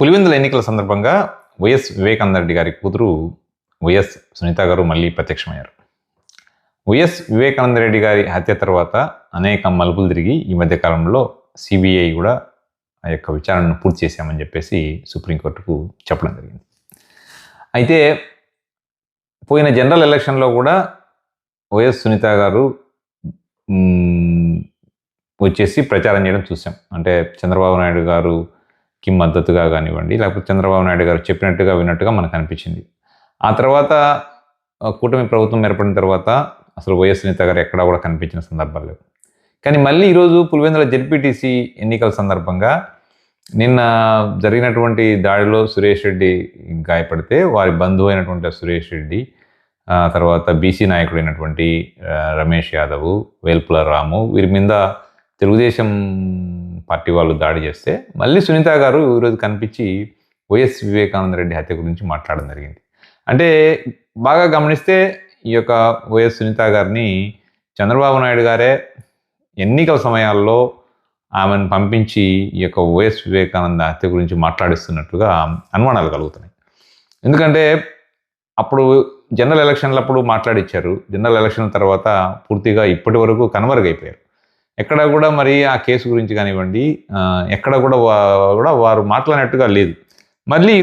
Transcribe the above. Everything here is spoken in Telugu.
పులివెందుల ఎన్నికల సందర్భంగా వైఎస్ వివేకానంద రెడ్డి గారి కూతురు వైఎస్ సునీత గారు మళ్ళీ ప్రత్యక్షమయ్యారు. వైఎస్ వివేకానంద రెడ్డి గారి హత్య తర్వాత అనేక మలుపులు తిరిగి ఈ మధ్యకాలంలో సిబిఐ కూడా ఆ యొక్క విచారణను పూర్తి చేశామని చెప్పేసి సుప్రీంకోర్టుకు చెప్పడం జరిగింది. అయితే పోయిన జనరల్ ఎలక్షన్లో కూడా వైఎస్ సునీత గారు వచ్చేసి ప్రచారం చేయడం చూసాం. అంటే చంద్రబాబు నాయుడు గారు కి మద్దతుగా కానివ్వండి లేకపోతే చంద్రబాబు నాయుడు గారు చెప్పినట్టుగా విన్నట్టుగా మనకు అనిపించింది. ఆ తర్వాత కూటమి ప్రభుత్వం ఏర్పడిన తర్వాత అసలు వైఎస్ నేత గారు ఎక్కడా కూడా కనిపించిన సందర్భాలు లేవు. కానీ మళ్ళీ ఈరోజు పులివెందుల జెడ్పీటీసీ ఎన్నికల సందర్భంగా నిన్న జరిగినటువంటి దాడిలో సురేష్ రెడ్డి గాయపడితే వారి బంధువు అయినటువంటి సురేష్ రెడ్డి తర్వాత బీసీ నాయకుడైనటువంటి అయినటువంటి రమేష్ యాదవ్ వేల్పుల రాము వీరి మీద తెలుగుదేశం పార్టీ వాళ్ళు దాడి చేస్తే మళ్ళీ సునీత గారు ఈరోజు కనిపించి వైఎస్ వివేకానంద రెడ్డి హత్య గురించి మాట్లాడడం జరిగింది. అంటే బాగా గమనిస్తే ఈ యొక్క వైఎస్ సునీత గారిని చంద్రబాబు నాయుడు గారే ఎన్నికల సమయాల్లో ఆమెను పంపించి ఈ యొక్క వైఎస్ వివేకానంద హత్య గురించి మాట్లాడిస్తున్నట్టుగా అనుమానాలు కలుగుతున్నాయి. ఎందుకంటే అప్పుడు జనరల్ ఎలక్షన్లప్పుడు మాట్లాడిచ్చారు. జనరల్ ఎలక్షన్ తర్వాత పూర్తిగా ఇప్పటి వరకు కనుమరుగైపోయారు. ఎక్కడ కూడా మరి ఆ కేసు గురించి కానివ్వండి ఆ, ఎక్కడ కూడా వా- కూడా వారు మాట్లాడినట్టుగా లేదు. మళ్ళీ